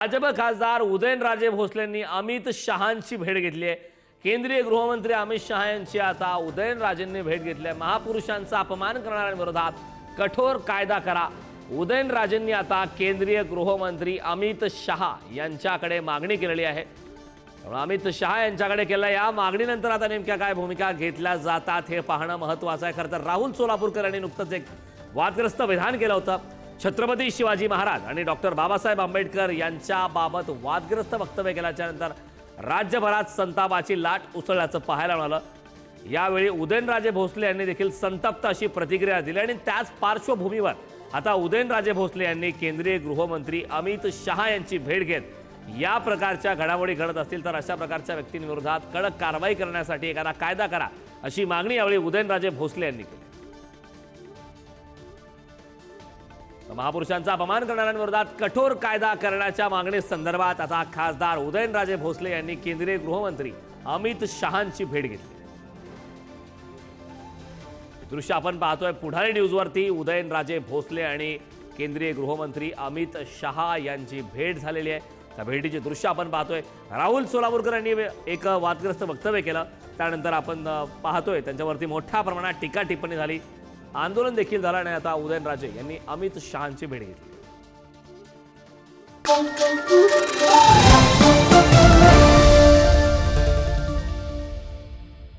भाजप खासदार उदयनराजे भोसलेंनी अमित शहांची भेट घेतली आहे. केंद्रीय गृहमंत्री अमित शहा यांची आता उदयनराजेंनी भेट घेतली आहे. महापुरुषांचा अपमान करणाऱ्यांविरोधात कठोर कायदा करा. उदयनराजेंनी आता केंद्रीय गृहमंत्री अमित शहा यांच्याकडे मागणी केलेली आहे. त्यामुळे अमित शहा यांच्याकडे केल्या या मागणीनंतर आता नेमक्या काय भूमिका घेतल्या जातात हे पाहणं महत्वाचं आहे. खरं तर राहुल सोलापूरकर यांनी नुकतंच एक वादग्रस्त विधान केलं होतं. छत्रपती शिवाजी महाराज आणि डॉक्टर बाबासाहेब आंबेडकर यांच्याबाबत वादग्रस्त वक्तव्य केल्याच्यानंतर राज्यभरात संतापाची लाट उसळल्याचं पाहायला मिळालं. यावेळी उदयनराजे भोसले यांनी देखील संतप्त अशी प्रतिक्रिया दिली आणि त्याच पार्श्वभूमीवर आता उदयनराजे भोसले यांनी केंद्रीय गृहमंत्री अमित शहा यांची भेट घेत या प्रकारच्या घडामोडी घडत असतील तर अशा प्रकारच्या व्यक्तींविरोधात कडक कारवाई करण्यासाठी एखादा कायदा करा अशी मागणी यावेळी उदयनराजे भोसले यांनी केली. महापुरुषांचा अपमान करणाऱ्यांविरोधात कठोर कायदा करण्याच्या मागणी संदर्भात आता खासदार उदयनराजे भोसले यांनी केंद्रीय गृहमंत्री अमित शहांची भेट घेतली. दृश्य आपण पाहतोय पुढारी न्यूजवरती उदयनराजे भोसले आणि केंद्रीय गृहमंत्री अमित शहा यांची भेट झालेली आहे. त्या भेटीचे दृश्य आपण पाहतोय. राहुल सोलापूरकर यांनी एक वादग्रस्त वक्तव्य केलं. त्यानंतर आपण पाहतोय त्यांच्यावरती मोठ्या प्रमाणात टीका टिप्पणी झाली. आंदोलन देखील झालं आणि आता उदयनराजे यांनी अमित शहांची भेट घेतली.